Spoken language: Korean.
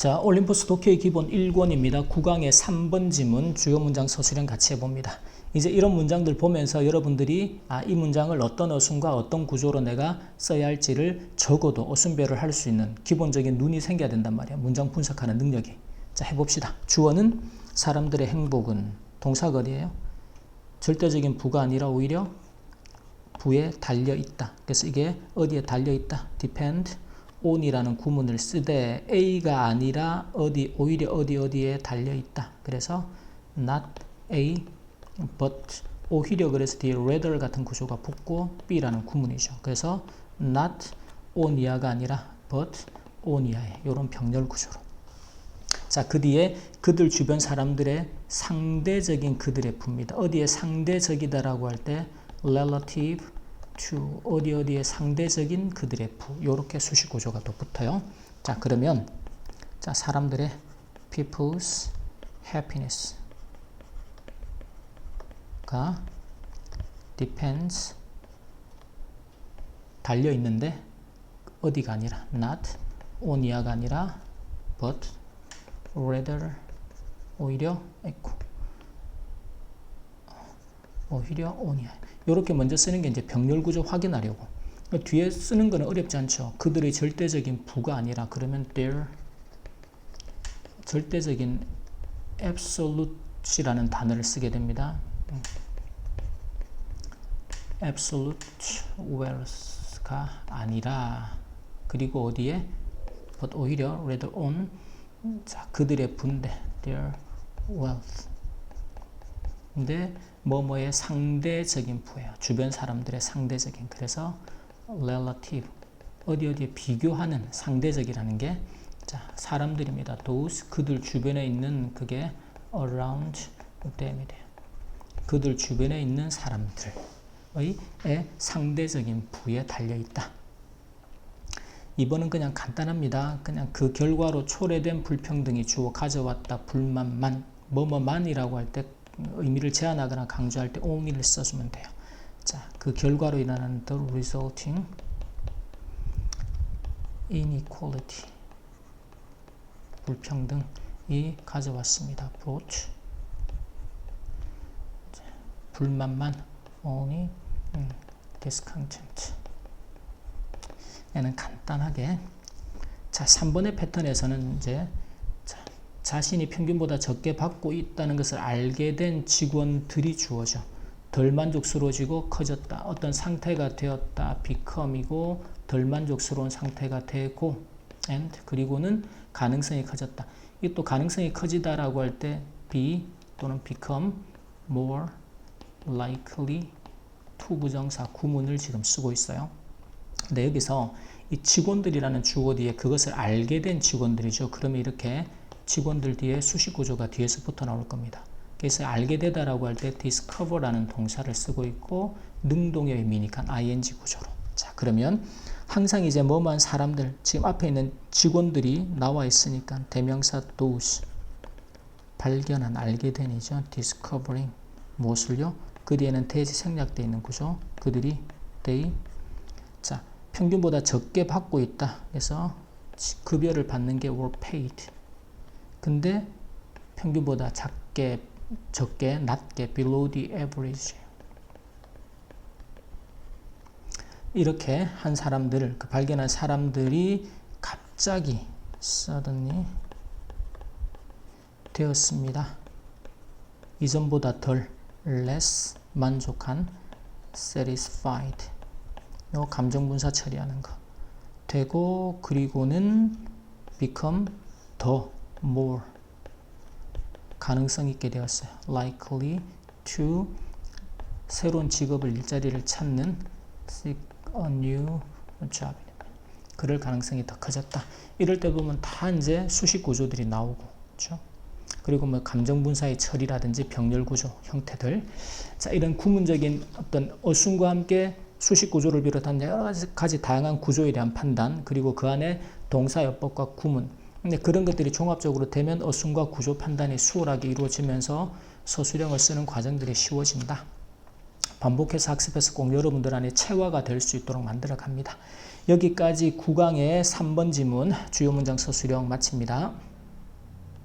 자, 올림포스 독해의 기본 1권입니다. 9강의 3번 지문 주요 문장 서술형 같이 해봅니다. 이제 이런 문장들 보면서 여러분들이 아, 이 문장을 어떤 어순과 어떤 구조로 내가 써야 할지를 적어도 어순별을 할 수 있는 기본적인 눈이 생겨야 된단 말이야. 문장 분석하는 능력이. 자, 해봅시다. 주어는 사람들의 행복은 동사거리예요. 절대적인 부가 아니라 오히려 부에 달려 있다. 그래서 이게 어디에 달려 있다. depend on이라는 구문을 쓰되 A가 아니라 어디 오히려 어디 어디에 달려 있다. 그래서 not A but 오히려 그래서 뒤에 rather 같은 구조가 붙고 B라는 구문이죠. 그래서 not on 이하가 아니라 but on 이하의 이런 병렬 구조로. 자, 그 뒤에 그들 주변 사람들의 상대적인 그들의 부입니다. 어디에 상대적이다라고 할 때 relative to 어디 어디에 상대적인 그들의 부 이렇게 수식 구조가 또 붙어요. 자, 그러면 자, 사람들의 people's happiness가 depends 달려 있는데 어디가 아니라 not on 이하가 아니라 but rather 오히려 에코 오히려 on이야. 이렇게 먼저 쓰는 게 이제 병렬 구조 확인하려고. 뒤에 쓰는 거는 어렵지 않죠. 그들의 절대적인 부가 아니라 그러면 their 절대적인 absolute이라는 단어를 쓰게 됩니다. absolute wealth가 아니라 그리고 어디에 but 오히려 rather on 자 그들의 분대 their wealth 근데 뭐뭐의 상대적인 부예요. 주변 사람들의 상대적인 그래서 relative 어디 어디에 비교하는 상대적이라는 게 자, 사람들입니다. those 그들 주변에 있는 그게 around them이 돼요. 그들 주변에 있는 사람들의 상대적인 부에 달려 있다. 이번은 그냥 간단합니다. 그냥 그 결과로 초래된 불평등이 주어 가져왔다. 불만만 뭐뭐만이라고 할 때 의미를 제한하거나 강조할 때 only를 써주면 돼요. 자, 그 결과로 일어나는 the resulting inequality 불평등이 가져왔습니다. brought 자, 불만만 only 음, discontent 얘는 간단하게 자 3번의 패턴에서는 이제 자, 자신이 평균보다 적게 받고 있다는 것을 알게 된 직원들이 주어져 덜 만족스러워지고 커졌다. 어떤 상태가 되었다. become이고 덜 만족스러운 상태가 되고 and 그리고는 가능성이 커졌다. 이또 가능성이 커지다라고 할 때 be 또는 become more likely to 부정사 구문을 지금 쓰고 있어요. 근데 여기서 이 직원들이라는 주어 뒤에 그것을 알게 된 직원들이죠. 그러면 이렇게 직원들 뒤에 수식 구조가 뒤에서 붙어 나올 겁니다. 그래서 알게 되다라고 할 때 discover라는 동사를 쓰고 있고 능동의 의미니까 ing 구조로. 자, 그러면 항상 이제 뭐만 사람들 지금 앞에 있는 직원들이 나와 있으니까 대명사 those 발견한 알게 된이죠. discovering 무엇을요? 그 뒤에는 대지 생략되어 있는 구조. 그들이 they 자, 평균보다 적게 받고 있다. 그래서 급여를 받는 게 were paid. 근데 평균보다 작게, 적게, 낮게 below the average. 이렇게 한 사람들을 그 발견한 사람들이 갑자기 suddenly 되었습니다. 이전보다 덜 less 만족한 satisfied 요 감정 분사 처리하는 거 되고 그리고는 become 더 more 가능성 있게 되었어요. likely to 새로운 직업을 일자리를 찾는 seek a new job 그럴 가능성이 더 커졌다. 이럴 때 보면 다 이제 수식 구조들이 나오고 그렇죠? 그리고 뭐 감정 분사의 처리라든지 병렬 구조 형태들 자 이런 구문적인 어떤 어순과 함께 수식 구조를 비롯한 여러 가지 다양한 구조에 대한 판단 그리고 그 안에 동사여법과 구문 근데 그런 것들이 종합적으로 되면 어순과 구조 판단이 수월하게 이루어지면서 서술형을 쓰는 과정들이 쉬워진다. 반복해서 학습해서 꼭 여러분들 안에 체화가 될 수 있도록 만들어 갑니다. 여기까지 9강의 3번 지문 주요 문장 서술형 마칩니다.